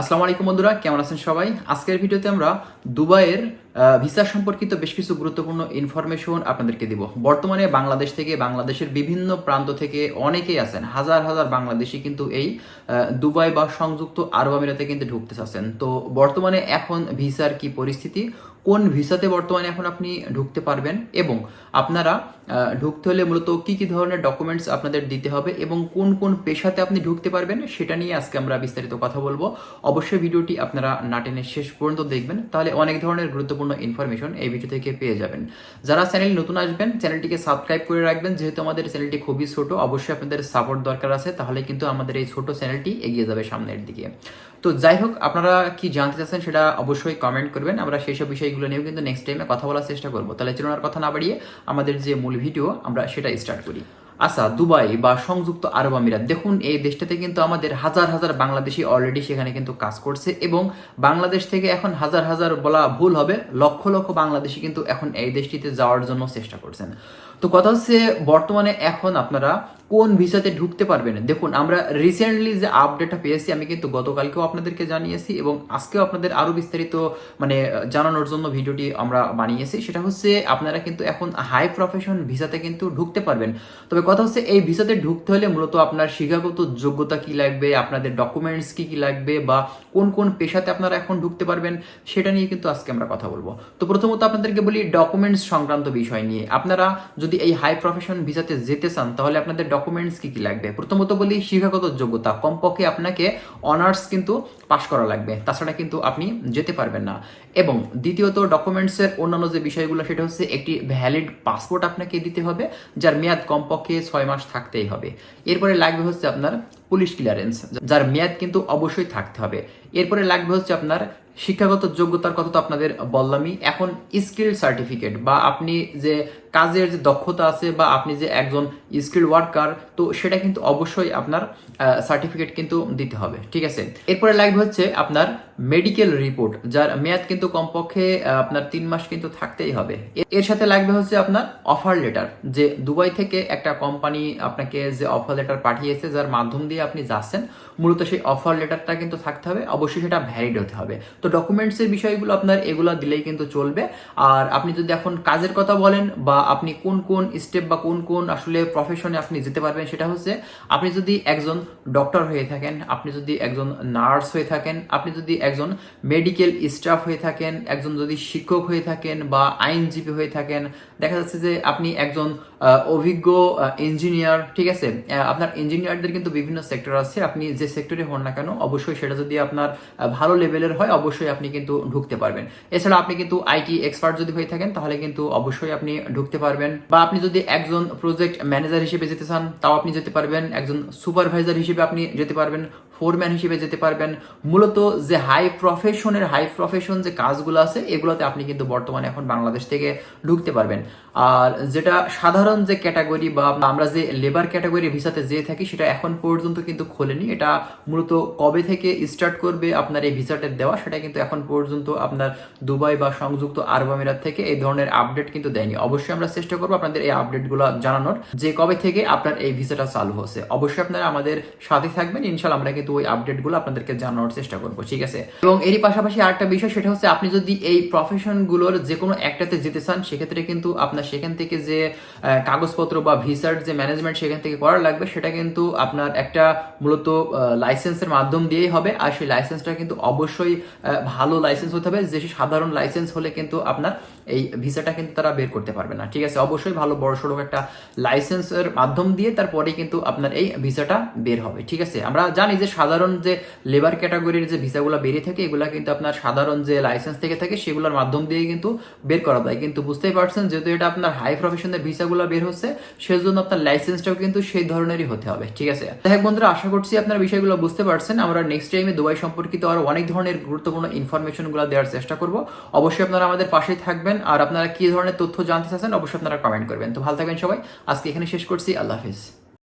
আসসালামু আলাইকুম বন্ধুরা, কেমন আছেন সবাই? আজকের ভিডিওতে আমরা দুবাইয়ের ভিসা সম্পর্কিত বেশ কিছু গুরুত্বপূর্ণ ইনফরমেশন আপনাদেরকে দিব। বর্তমানে বাংলাদেশ থেকে বাংলাদেশের বিভিন্ন প্রান্ত থেকে অনেকেই আছেন, হাজার হাজার বাংলাদেশি কিন্তু এই দুবাই বা সংযুক্ত আরব আমিরাতে কিন্তু ঢুকতে চাচ্ছেন। তো বর্তমানে এখন ভিসার কি পরিস্থিতি? কোন ভিসাতে বর্তমানে এখন আপনি ঢুকতে পারবেন এবং আপনারা ঢুকতে হলে মূলত কি কি ধরনের ডকুমেন্টস আপনাদের দিতে হবে এবং কোন কোন পেশাতে আপনি ঢুকতে পারবেন সেটা নিয়ে আজকে আমরা বিস্তারিত কথা বলব। অবশ্যই ভিডিওটি আপনারা নাটেনের শেষ পর্যন্ত দেখবেন, তাহলে অনেক ধরনের গুরুত্বপূর্ণ ইনফরমেশন এই ভিডিও থেকে পেয়ে যাবেন। যারা চ্যানেল নতুন আসবেন চ্যানেলটিকে সাবস্ক্রাইব করে রাখবেন, যেহেতু আমাদের চ্যানেলটি খুবই ছোট, অবশ্যই আপনাদের সাপোর্ট দরকার আছে, তাহলে কিন্তু আমাদের এই ছোট চ্যানেলটি এগিয়ে যাবে সামনের দিকে। তো যাই হোক, আপনারা কি জানতে চাচ্ছেন সেটা অবশ্যই কমেন্ট করবেন, আমরা সেই সব বিষয়গুলো নিয়েও কিন্তু নেক্সট টাইমে কথা বলার চেষ্টা করব। তাহলে চলুন আর কথা না বাড়িয়ে আমাদের যে মূল ভিডিও আমরা সেটা স্টার্ট করি। আচ্ছা দুবাই বা সংযুক্ত আরব আমিরাত, দেখুন, এই দেশটাতে কিন্তু আমাদের হাজার হাজার বাংলাদেশি অলরেডি সেখানে কিন্তু কাজ করছে এবং বাংলাদেশ থেকে এখন হাজার হাজার বলা ভুল হবে, লক্ষ লক্ষ বাংলাদেশি কিন্তু এখন এই দেশটিতে যাওয়ার জন্য চেষ্টা করছেন। তো কথা হচ্ছে, বর্তমানে এখন আপনারা কোন ভিসাতে ঢুকতে পারবেন? দেখুন, আমরা রিসেন্টলি যে আপডেটটা পেয়েছি, আমি কিন্তু গতকালকেও আপনাদেরকে জানিয়েছি এবং আজকেও আপনাদের আরও বিস্তারিত মানে জানানোর জন্য ভিডিওটি আমরা বানিয়েছি। সেটা হচ্ছে, আপনারা কিন্তু এখন হাই প্রফেশন ভিসাতে কিন্তু ঢুকতে পারবেন। তবে কথা হচ্ছে, এই ভিসাতে ঢুকতে হলে মূলত আপনার শিক্ষাগত যোগ্যতা কি লাগবে, আপনাদের ডকুমেন্টস কি কি লাগবে, বা কোন কোন পেশাতে আপনারা এখন ঢুকতে পারবেন, সেটা নিয়ে কিন্তু আজকে আমরা কথা বলব। তো প্রথমত আপনাদেরকে বলি ডকুমেন্টস সংক্রান্ত বিষয় নিয়ে। আপনারা যদি এই হাই প্রফেশন ভিসাতে যেতে চান, তাহলে আপনাদের ডকুমেন্টস কি কি লাগবে? প্রথমত বলি শিক্ষাগত যোগ্যতা। কমপক্ষে আপনাকে অনার্স কিন্তু পাশ করা লাগবে। তাছাড়া কিন্তু আপনি যেতে পারবেন না। এবং দ্বিতীয়ত ডকুমেন্টসের অন্যান্য যে বিষয়গুলো, সেটা হচ্ছে একটি ভ্যালিড পাসপোর্ট আপনাকে দিতে হবে, যার মেয়াদ কমপক্ষে ছয় মাস থাকতেই হবে। এরপরে লাগবে হচ্ছে আপনার পুলিশ ক্লিয়ারেন্স যার মেয়াদ কিন্তু অবশ্যই থাকতে হবে। এরপরে লাগবে হচ্ছে আপনার শিক্ষাগত যোগ্যতার কথা তো আপনাদের বললামই। এখন স্কিল সার্টিফিকেট বা আপনি যে কাজের যে দক্ষতা আছে বা আপনি যে একজন স্কিল ওয়ার্কার তো সেটা কিন্তু অবশ্যই আপনার সার্টিফিকেট কিন্তু দিতে হবে, ঠিক আছে? এরপরে লাগবে হচ্ছে আপনার মেডিকেল রিপোর্ট যার মেয়াদ কিন্তু কমপক্ষে আপনার তিন মাস কিন্তু থাকতেই হবে। এর সাথে লাগবে হচ্ছে আপনার অফার লেটার যে দুবাই থেকে একটা কোম্পানি আপনাকে যে অফার লেটার পাঠিয়েছে, যার মাধ্যম দিয়ে আপনি যাচ্ছেন, মূলত সেই অফার লেটারটা কিন্তু থাকতে হবে, অবশ্যই সেটা ভ্যালিড হতে হবে। তো ডকুমেন্টসের বিষয়গুলো আপনার এগুলো দিলেই কিন্তু চলবে। আর আপনি যদি এখন কাজের কথা বলেন বা আপনি কোন কোন স্টেপ বা কোন কোন আসলে প্রফেশনে আপনি যেতে পারবেন সেটা হচ্ছে, আপনি যদি একজন ডক্টর হয়ে থাকেন, আপনি যদি একজন নার্স হয়ে থাকেন, আপনি যদি একজন মেডিকেল স্টাফ হয়ে থাকেন, একজন যদি শিক্ষক হয়ে থাকেন বা আইনজীবী হয়ে থাকেন, দেখা যাচ্ছে যে আপনি একজন অভিজ্ঞ ইঞ্জিনিয়ার ঠিক আছে? আপনার ইঞ্জিনিয়ারদের কিন্তু বিভিন্ন সেক্টর আছে। আপনি যে সেক্টরে হন না কেন, অবশ্যই সেটা যদি আপনার ভালো লেভেলের হয়, অবশ্যই আপনি কিন্তু ঢুকতে পারবেন। এছাড়া আপনি কিন্তু আইটি এক্সপার্ট যদি হয়ে থাকেন, তাহলে কিন্তু অবশ্যই আপনি ঢুকতে পারবেন। বা আপনি যদি একজন প্রজেক্ট ম্যানেজার হিসেবে যেতে চান, তাও আপনি যেতে পারবেন। একজন সুপারভাইজার হিসেবে আপনি যেতে পারবেন। ফোরম্যান হিসেবে যেতে পারবেন। মূলত যে হাই প্রফেশনের হাই প্রফেশন যে কাজগুলো আছে, এগুলোতে আপনি কিন্তু বর্তমানে এখন বাংলাদেশ থেকে ঢুকতে পারবেন। আর যেটা সাধারণ যে ক্যাটাগরি বা আমরা যে লেবার ক্যাটাগরি ভিসাতে যেয়ে থাকি, সেটা এখন পর্যন্ত কিন্তু খোলেনি। এটা মূলত কবে থেকে স্টার্ট করবে আপনার এই ভিসাটা দেওয়া, সেটা কিন্তু এখন পর্যন্ত আপনার দুবাই বা সংযুক্ত আরব আমিরাত থেকে এই ধরনের আপডেট কিন্তু দেয়নি। অবশ্যই আমরা চেষ্টা করব আপনাদের এই আপডেটগুলো জানানোর, যে কবে থেকে আপনার এই ভিসাটা চালু হচ্ছে। অবশ্যই আপনারা আমাদের সাথে থাকবেন। ইনশাল্লাহ আমরা কিন্তু ওই আপডেটগুলো আপনাদেরকে জানানোর চেষ্টা করব, ঠিক আছে? এবং এরই পাশাপাশি আরেকটা বিষয়, সেটা হচ্ছে আপনি যদি এই প্রফেশনগুলোর যে কোনো একটাতে যেতে চান, সেক্ষেত্রে কিন্তু আপনার সেখান থেকে যে কাগজপত্র বা ভিসার যে ম্যানেজমেন্ট সেখান থেকে করা লাগবে, সেটা কিন্তু আপনার একটা মূলত লাইসেন্সের মাধ্যম দিয়েই হবে। আর সেই লাইসেন্সটা কিন্তু অবশ্যই ভালো লাইসেন্স হতে হবে। যে সাধারণ লাইসেন্স হলে কিন্তু আপনার এই ভিসাটা কিন্তু তারা বের করতে পারবে না। ঠিক আছে, অবশ্যই ভালো বড় সড়ো একটা লাইসেন্সের মাধ্যম দিয়ে তারপরে কিন্তু আপনার এই ভিসাটা বের হবে। ঠিক আছে, আমরা জানি যে সাধারণ যে লেবার ক্যাটাগরির যে ভিসাগুলো বেরিয়ে থাকে, এগুলা কিন্তু আপনার সাধারণ যে লাইসেন্স থেকে থাকে, সেগুলোর মাধ্যম দিয়ে কিন্তু বের করা যায়। কিন্তু বুঝতেই পারছেন, যেহেতু এটা আপনার হাই প্রফেশনের ভিসাগুলো বের হচ্ছে, সেজন্য আপনার লাইসেন্সটাও কিন্তু সেই ধরনেরই হতে হবে। ঠিক আছে দেখ বন্ধুরা, আশা করছি আপনার বিষয়গুলো বুঝতে পারছেন। আমরা নেক্সট টাইমে দুবাই সম্পর্কিত আরও অনেক ধরনের গুরুত্বপূর্ণ ইনফরমেশনগুলো দেওয়ার চেষ্টা করব। অবশ্যই আপনারা আমাদের পাশেই থাকবেন। আর আপনারা কি ধরনের তথ্য জানতে চাচ্ছেন, অবশ্যই আপনারা কমেন্ট করবেন। তো ভালো থাকবেন সবাই। আজকে এখানে শেষ করছি। আল্লাহ হাফিজ।